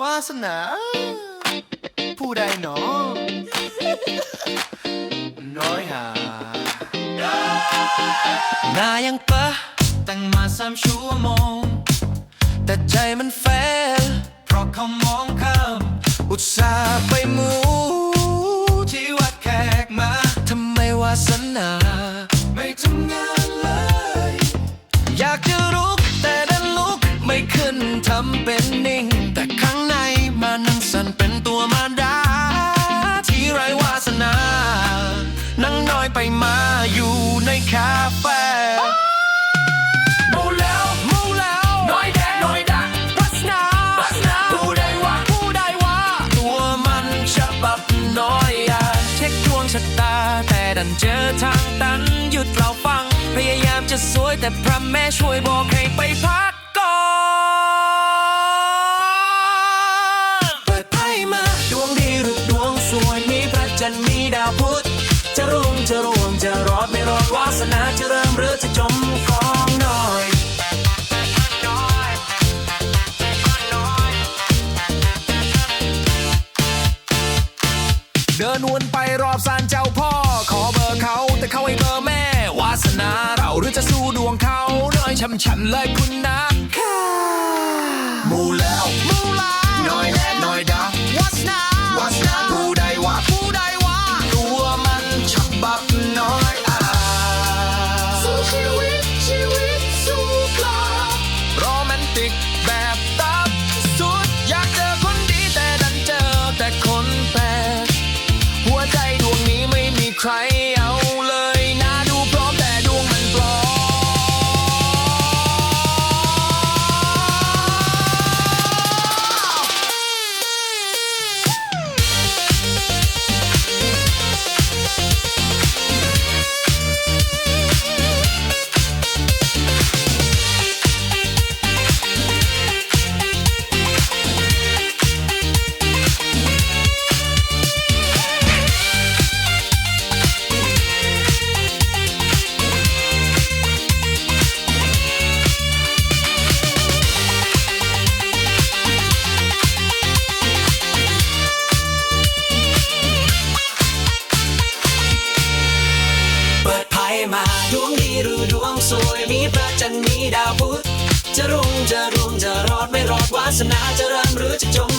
วาสนา ผู้ใดหนอ น้อยหานายังปะตั้งมาสามชั่วโมง แต่ใจมันแฟลเพราะเขามองข้ามอุตส่าห์ไปมู ที่วัดแขกมาทำไมวาสนา ไม่ทำงานเลย อยากจะลุกแต่ดันลุกไม่ขึ้นทำเป็น ชะตา แต่ดันเจอทางตันหยุดเราฟัง พยายามจะสวยแต่พระแม่ช่วยบอกให้ไปพักก่อนเปิดไพ่มาดวงดีหรือดวงสวยมีพระจันทร์มีดาวพุธจะรุ่งจะรวงจะรอดไม่รอดวาสนาจะเริ่มหรือจะจมก เดินวนไปรอบศาลเจ้าพ่อ ขอเบอร์เขาแต่เขาให้เบอร์แม่ วาสนาเราหรือจะสู้ดวงเขาน้อยช้ำฉันเลยคุณนะค่ะมูแล้วมูล้วน้อยแน่น้อยดังวาสนาวาสนาผู้ใดว่าผู้ใดว่าตัวมันฉบับน้อยอ่าสู้ชีวิตชีวิต ใคร ดวงดีหรือดวงสวยมีพระจันทร์มีดาวพุธจะรุ่งจะรุ่งจะรอดไม่รอดวาสนาจะเริ่มหรือจะจม